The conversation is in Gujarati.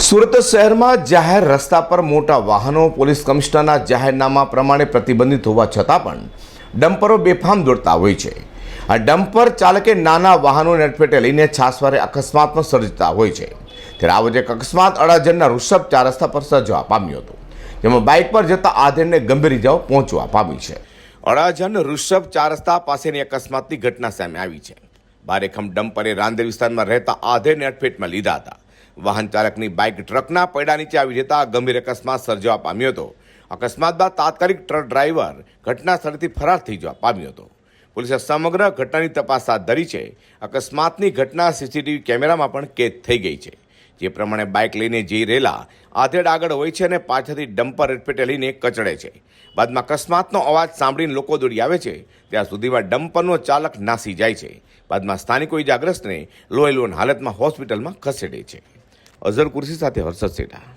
સુરત શહેરમાં જાહેર રસ્તા પર મોટા વાહનો, પોલીસ કમિશનરના જાહેરનામા પ્રમાણે પ્રતિબંધિત હોવા છતાં પણ ડમ્પરો બેફામ દોડતા હોય છે. આ ડમ્પર ચાલકે નાના વાહનોને અડફેટે લઈને છાસવારે અકસ્માતમાં સર્જતા હોય છે. ત્યારે આ વચ્ચે એક અકસ્માત અડાજણના ઋષભ ચાર રસ્તા પર સર્જવા પામ્યો હતો. જેમાં બાઇક પર જતા આધેડને ગંભીર ઇજાઓ પહોંચવા પામી છે. અડાજણ ઋષભ ચાર રસ્તા પાસેની અકસ્માતની ઘટના સામે આવી છે. ભારેખમ ડમ્પરે રાંદેર વિસ્તારમાં રહેતા આધેડને અડફેટમાં લીધા હતા. વાહન ચાલકની બાઇક ટ્રકના પૈડા નીચે આવી જતા ગંભીર અકસ્માત સર્જવા પામ્યો હતો. અકસ્માત બાદ તાત્કાલિક ટ્રક ડ્રાઈવર ઘટના સ્થળેથી ફરાર થઈ જવા પામ્યો હતો. પોલીસે સમગ્ર ઘટનાની તપાસ હાથ ધરી છે. અકસ્માતની ઘટના સીસીટીવી કેમેરામાં પણ કેદ થઈ ગઈ છે. જે પ્રમાણે બાઇક લઈને જઈ રહેલા આધેડ આગળ હોય છે અને પાછળથી ડમ્પર અડફેટે લઈને કચડે છે. બાદમાં અકસ્માતનો અવાજ સાંભળીને લોકો દોડી આવે છે. ત્યાં સુધીમાં ડમ્પરનો ચાલક નાસી જાય છે. બાદમાં સ્થાનિકો ઇજાગ્રસ્તને લોહી લોન હાલતમાં હોસ્પિટલમાં ખસેડે છે. અઝર કુર્સી સાથે હર્ષદ સેઠા.